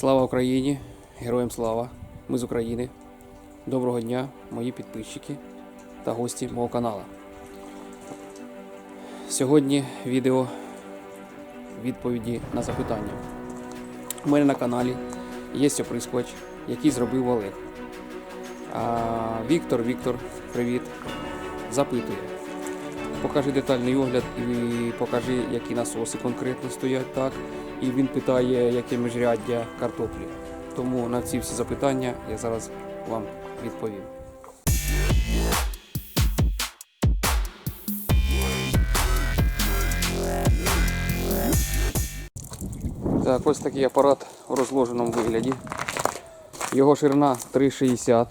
Слава Україні! Героям слава! Ми з України. Доброго дня, мої підписчики та гості мого каналу. Сьогодні відео відповіді на запитання. У мене на каналі є оприскувач, який зробив Олег. А Віктор, Віктор, привіт, запитує. Покажи детальний огляд і покажи, які насоси конкретно стоять так. І він питає, яке міжряддя картоплі. Тому на ці всі запитання я зараз вам відповім. Так, ось такий апарат у розложеному вигляді. Його ширина 3,60.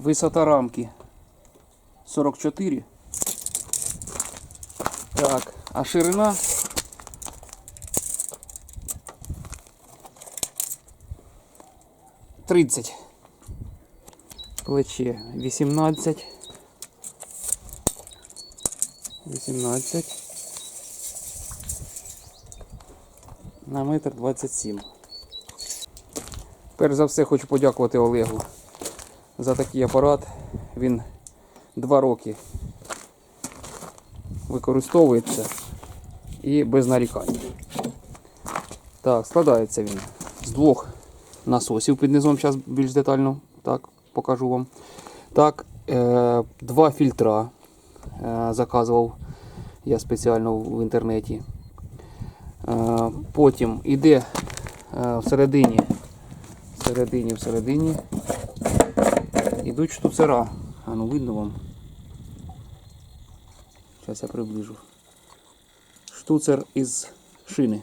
Висота рамки 44. Так, а ширина тридцять. Плече 18. 18. На метр 27. Перш за все хочу подякувати Олегу за такий апарат. Він два роки використовується і без нарікань. Так, складається він з двох насосів під низом, зараз більш детально так, покажу вам. Так, е, два фільтра е, заказував я спеціально в інтернеті. Е, потім іде е, всередині, всередині, всередині ідуть штуцера. А ну видно вам. Зараз я приближу. Штуцер із шини,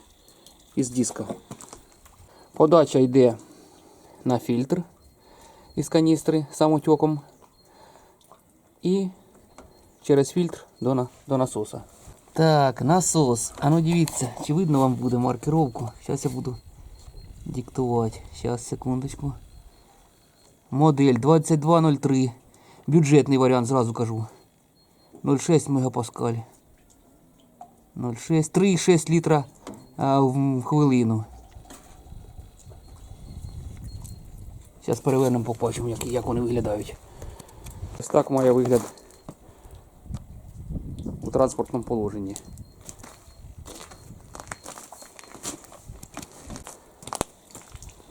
із диска. Подача йде на фільтр із каністри самотеком і через фільтр до, на, до насоса. Так, насос. А ну дивіться, чи видно вам буде маркировку. Зараз я буду диктувати. Зараз, секундочку. Модель 2203. Бюджетний варіант, зразу кажу. 0,6 мегапаскаль. 0,6, 3,6 літра а, в хвилину. Зараз перевернемо, побачимо, як, як вони виглядають. Ось так має вигляд у транспортному положенні.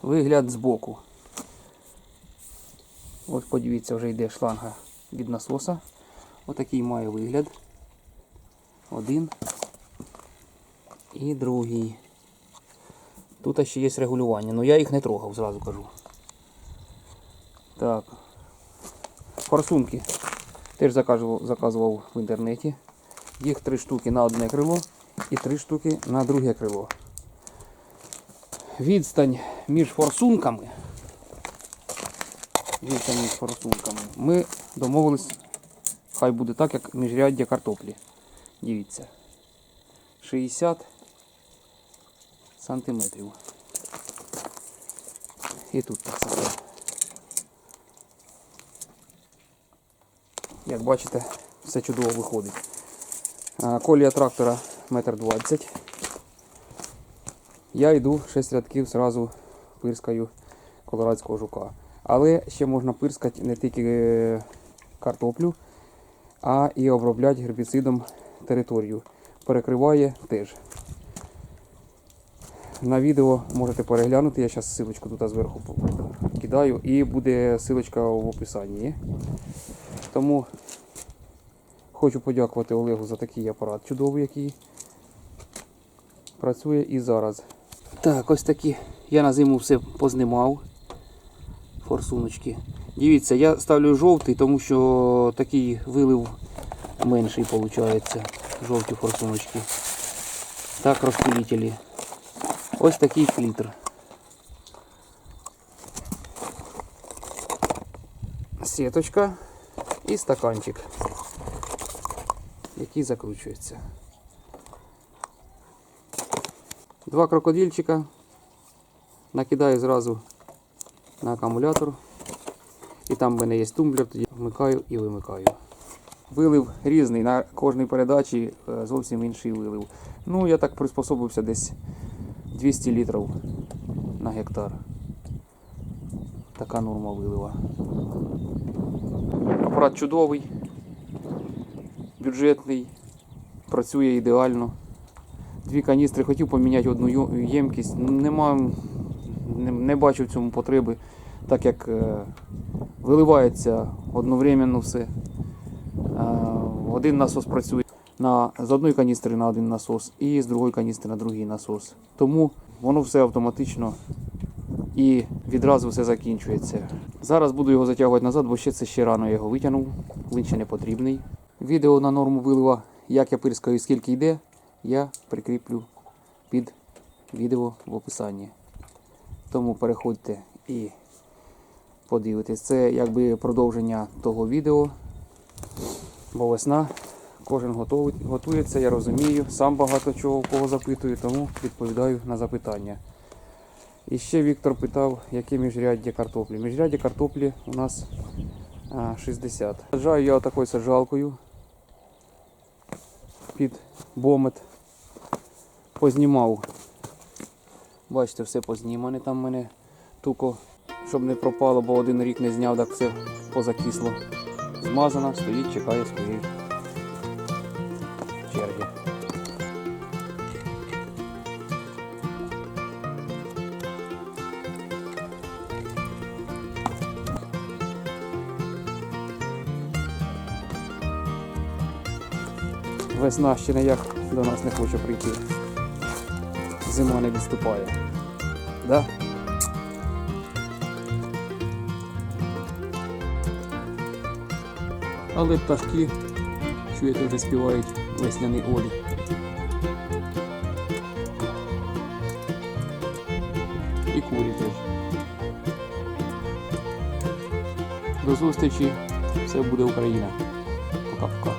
Вигляд збоку. Ось подивіться, вже йде шланга від насоса. Отакий має вигляд. Один і другий. Тут ще є регулювання, але я їх не трогав, зразу кажу. Так. Форсунки. Теж заказував, заказував в інтернеті. Їх три штуки на одне крило і три штуки на друге крило. Відстань між форсунками. Відстань між форсунками. Ми домовились, хай буде так, як міжряддя картоплі. Дивіться. 60 сантиметрів. І тут так само. Як бачите, все чудово виходить. Колія трактора 1,20 м. Я йду 6 рядків зразу пирскаю колорадського жука. Але ще можна пирскати не тільки е, картоплю, а і обробляти гербіцидом територію. Перекриває теж. На відео можете переглянути, я зараз ссылочку тут зверху кидаю і буде ссылочка в описанні. Тому хочу подякувати Олегу за такий апарат чудовий, який працює і зараз. Так, ось такі. Я на зиму все познімав. Форсуночки. Дивіться, я ставлю жовтий, тому що такий вилив менший виходить. Жовті форсуночки. Так, розпилителі. Ось такий фільтр. Сіточка і стаканчик, який закручується. Два крокодильчика. Накидаю зразу на акумулятор. І там в мене є тумблер, тоді вмикаю і вимикаю. Вилив різний, на кожній передачі е, зовсім інший вилив. Ну, я так приспособився десь 200 літрів на гектар. Така норма вилива. Апарат чудовий, бюджетний, працює ідеально. Дві каністри хотів поміняти одну ємкість. Нема, не, не бачу в цьому потреби, так як е, виливається одновременно все. Е, один насос працює на, з одної каністри на один насос і з другої каністри на другий насос. Тому воно все автоматично і відразу все закінчується. Зараз буду його затягувати назад, бо ще це ще рано я його витягнув, він ще не потрібний. Відео на норму вилива, як я пирскаю і скільки йде, я прикріплю під відео в описанні. Тому переходьте і подивитесь. Це якби продовження того відео. Бо весна, кожен готується, я розумію. Сам багато чого в кого запитую, тому відповідаю на запитання. І ще Віктор питав, яке міжряддя картоплі. Міжряддя картоплі у нас 60. Саджаю я такою саджалкою під бомет. Познімав. Бачите, все познімане там в мене туко, щоб не пропало, бо один рік не зняв, так все позакисло. Змазана, стоїть, чекає своєї черги. Весна ще ніяк до нас не хоче прийти. Зима не відступає. Да? Але пташки, чуєте, вже співають весняний олі. І курі теж. До зустрічі. Все буде Україна. Пока-пока.